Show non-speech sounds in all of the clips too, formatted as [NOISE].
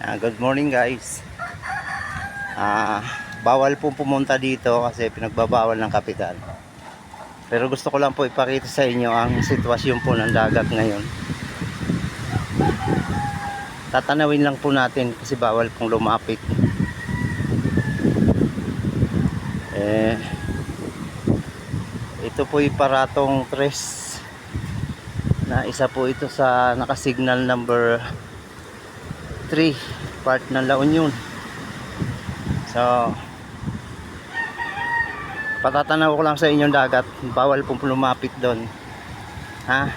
Ah, good morning guys. Ah, bawal po pumunta dito kasi pinagbabawal ng kapitan. Pero gusto ko lang po ipakita sa inyo ang sitwasyon po ng dagat ngayon. Tatanawin lang po natin kasi bawal pong lumapit. Eh, ito po yung paratong tres na isa po ito sa nakasignal number 3 part ng La Union. So patatanaw ko lang sa inyong dagat. Bawal pong lumapit doon. Ha?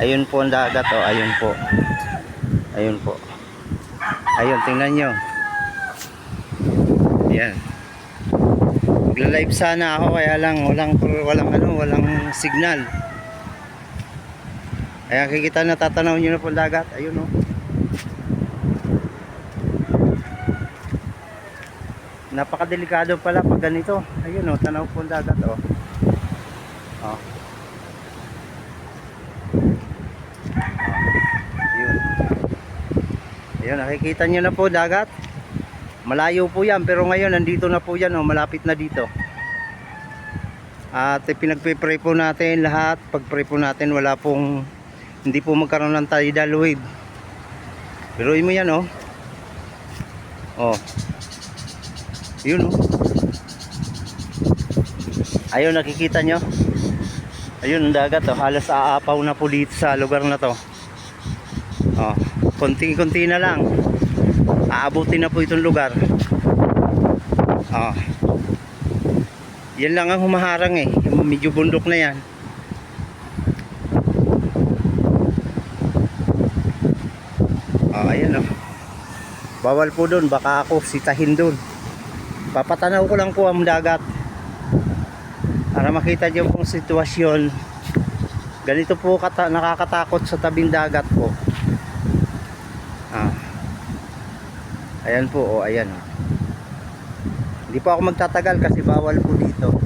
Ayun po ang dagat oh ayun po. Ayun po. Ayun tingnan nyo. Yan magla-live sana ako kaya lang walang walang ano walang signal. Kaya kikita na tatanaw nyo na po ang dagat. Ayun oh napakadelikado pala pag ganito. Ayun oh tanaw po ang dagat oh. Oh. Ayun. Ayun nakikita nyo na po dagat. Malayo po yan pero ngayon nandito na po yan oh. Malapit na dito. At pinagpe-pray po natin lahat. Pag-pray po natin wala pong hindi po magkaroon ng tidal wave. Pero mo yan oh. Oh yun oh. Ayun nakikita nyo. Ayun ang dagat oh. Halos aapaw na po dito sa lugar na to. Oh, konti-konti na lang. Aabutin na po itong lugar. Oh. Yan lang ang humaharang eh. Medyo bundok na yan. Oh, ayan oh. Bawal po doon. Baka ako sitahin doon papatanaw ko lang po ang dagat para makita niyo pong sitwasyon ganito po kata nakakatakot sa tabing dagat po ah. ayan po oh, ayan oh. hindi po ako magtatagal kasi bawal po dito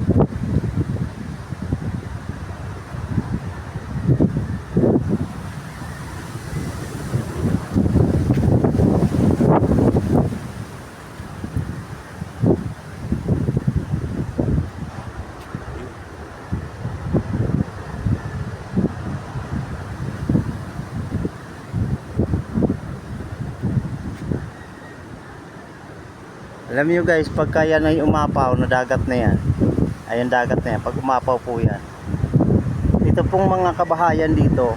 Alam niyo guys, pagka yan ay umapaw na dagat na yan, ayan dagat na yan, pag umapaw po yan, ito pong mga kabahayan dito,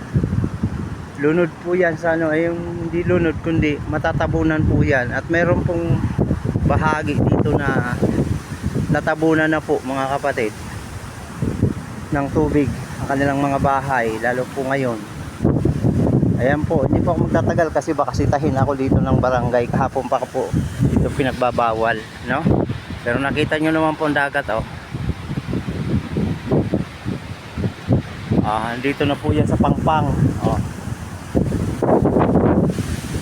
lunod po yan sa ano, ay yung hindi lunod kundi matatabunan po yan. At mayroon pong bahagi dito na natabunan na po mga kapatid ng tubig ang kanilang mga bahay, lalo po ngayon. Ayan po, hindi po ako magtatagal kasi baka sitahin ako dito ng barangay kahapon pa po ito pinagbabawal, no? Pero nakita nyo naman po ang dagat, oh. Ah, dito na po yan sa Pangpang, oh.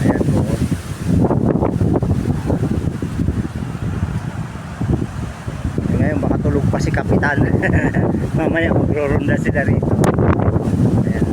Ayan po. oh. Ngayon baka tulog pa si Kapitan. [LAUGHS] Mamaya magro-ronda sila rito. Ayan.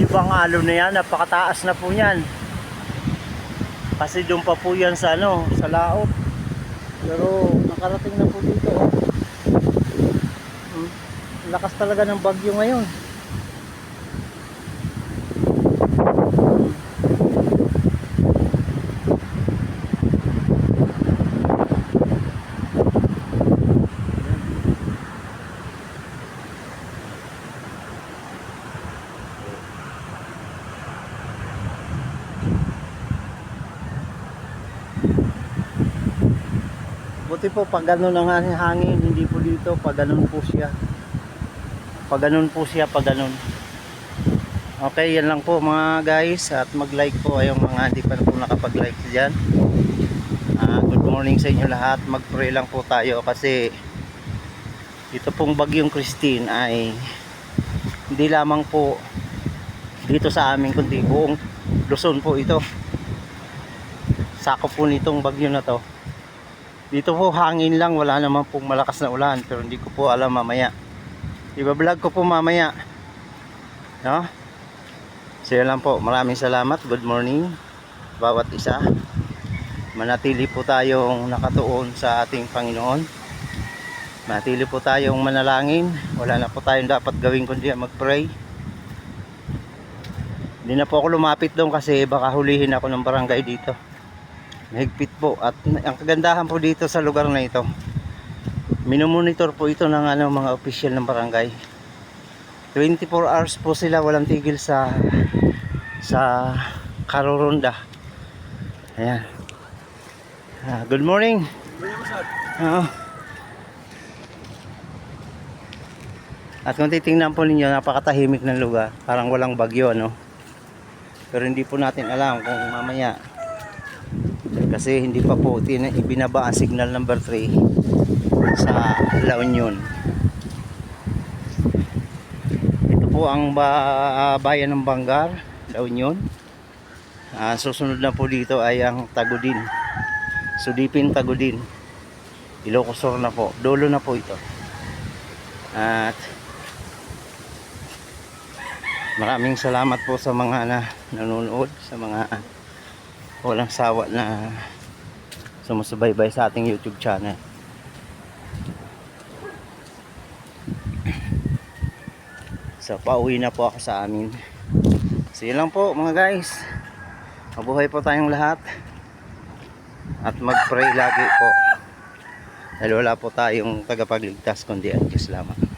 Alam niyo ba ang alon na yan? Napakataas na po yan. Kasi doon pa po yan sa ano, sa laot. Pero nakarating na po dito. Hmm. Lakas talaga ng bagyo ngayon. Buti po pag ganun ang hangin, hindi po dito, pag ganun po siya. Pag ganun po siya, pag ganun. Okay, yan lang po mga guys at mag-like po ayong mga hindi pa po nakapag-like diyan. Ah, good morning sa inyo lahat. Mag-pray lang po tayo kasi ito pong bagyong Christine ay hindi lamang po dito sa amin kundi buong Luzon po ito. Sakop po nitong bagyo na to. Dito po hangin lang, wala naman pong malakas na ulan pero hindi ko po alam mamaya. Iba-vlog ko po mamaya. No? So yun lang po, maraming salamat. Good morning bawat isa. Manatili po tayong nakatuon sa ating Panginoon. Manatili po tayong manalangin. Wala na po tayong dapat gawin kundi mag-pray. Hindi na po ako lumapit doon kasi baka hulihin ako ng barangay dito. Mahigpit po at ang kagandahan po dito sa lugar na ito. Minomonitor po ito ng ano, mga official ng barangay. 24 hours po sila walang tigil sa sa Karorunda. Ayan. Ah, good morning. Oo. At kung titingnan po ninyo, napakatahimik ng lugar. Parang walang bagyo, no? Pero hindi po natin alam kung mamaya. Kasi hindi pa po ibinaba ang signal number 3 sa La Union. Ito po ang ba- bayan ng Bangar, La Union. Ah, susunod na po dito ay ang Tagudin. Sudipin Tagudin. Ilocos Sur na po. Dolo na po ito. At maraming salamat po sa mga na nanonood, sa mga walang sawa na sumusubaybay sa ating YouTube channel. [CLEARS THROAT] So, pauwi na po ako sa amin. So, yun lang po mga guys. Mabuhay po tayong lahat. At mag-pray lagi po. Dahil wala po tayong tagapagligtas kundi ang Diyos lamang.